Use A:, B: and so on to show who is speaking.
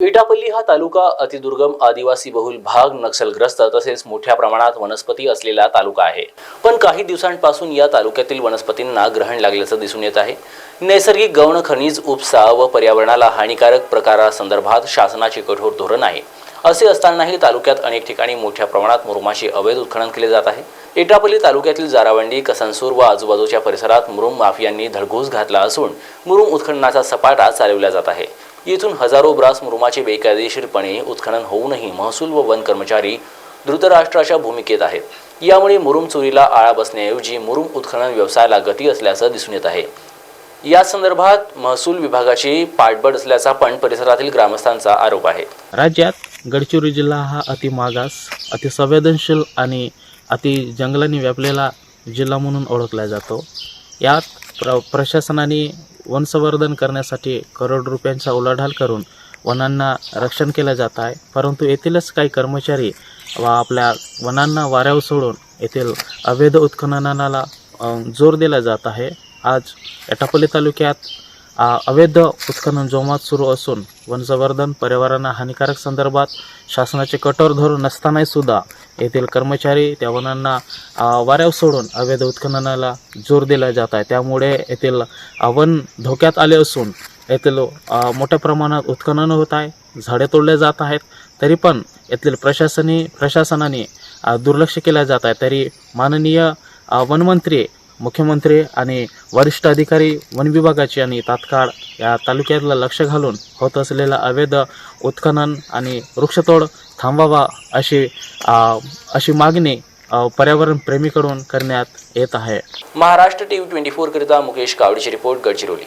A: इटापल्ली हा तालुका अतिदुर्गम आदिवासी बहुल भाग नक्षलग्रस्त तसेच मोठ्या प्रमाणात वनस्पती असलेला तालुका आहे. पण काही दिवसांपासून या तालुक्यातील वनस्पतींना ग्रहण लागल्याचं दिसून येत आहे. नैसर्गिक गौण खनिज उपसा व पर्यावरणाला हानिकारक प्रकारासंदर्भात शासनाचे कठोर धोरण आहे. असे असतानाही तालुक्यात अनेक ठिकाणी मोठ्या प्रमाणात मुरुमाशी अवैध उत्खनन केले जात आहे. एटापल्ली तालुक्यातील जारावंडी कसनसूर व आजूबाजूच्या परिसरात मुरुम माफियांनी धडघूस घातला असून मुरुम उत्खननाचा सपाटा चालवला जात आहे. येथून हजारो ब्रास मुरुमाचे बेकायदेशीरपणे उत्खनन होऊनही महसूल व वन कर्मचारी धृतराष्ट्राच्या भूमिकेत आहेत. यामुळे मुरुम चोरीला आळा बसण्याऐवजी मुरुम उत्खनन व्यवसायाला गती असल्याचं दिसून येत आहे. या संदर्भात महसूल विभागाची पाठबळ असल्याचा पण परिसरातील ग्रामस्थांचा आरोप आहे.
B: राज्यात गडचिरोली जिल्हा हा अति मागास अति संवेदनशील आणि अति जंगलांनी व्यापलेला जिल्हा म्हणून ओळखला जातो. यात प्र प्रशासनाने वनसंवर्धन करण्यासाठी करोड रुपयांचा उलाढाल करून वनांना रक्षण केलं जात आहे. परंतु येथीलच काही कर्मचारी व आपल्या वनांना वाऱ्यावर सोडून येथील अवैध उत्खननाला जोर दिला जात आहे. आज एटापल्ली तालुक्यात अवैध उत्खनन जोमात सुरू असून वनसंवर्धन पर्यावरणा हानिकारक संदर्भात शासनाचे कठोर धोरण नसतानाही सुद्धा येथील कर्मचारी त्या वनांना आ, वाऱ्यावर सोडून अवैध उत्खननाला जोर दिला जात आहे. त्यामुळे येथील वन धोक्यात आले असून येथील मोठ्या प्रमाणात उत्खनन होत आहे. झाडे तोडले जात आहेत. तरी पण येथील प्रशासनी प्रशासनाने दुर्लक्ष केले जात आहे. तरी माननीय वनमंत्री मुख्यमंत्री आणि वरिष्ठ अधिकारी वन विभागाची आणि तात्काळ या तालुक्यातला लक्ष घालून होत असलेलं अवैध उत्खनन आणि वृक्षतोड थांबावा अशी अशी मागणी पर्यावरण प्रेमीकडून करण्यात येत आहे.
A: महाराष्ट्र टीव्ही ट्वेंटी फोर करिता मुकेश कावडीची रिपोर्ट गडचिरोली.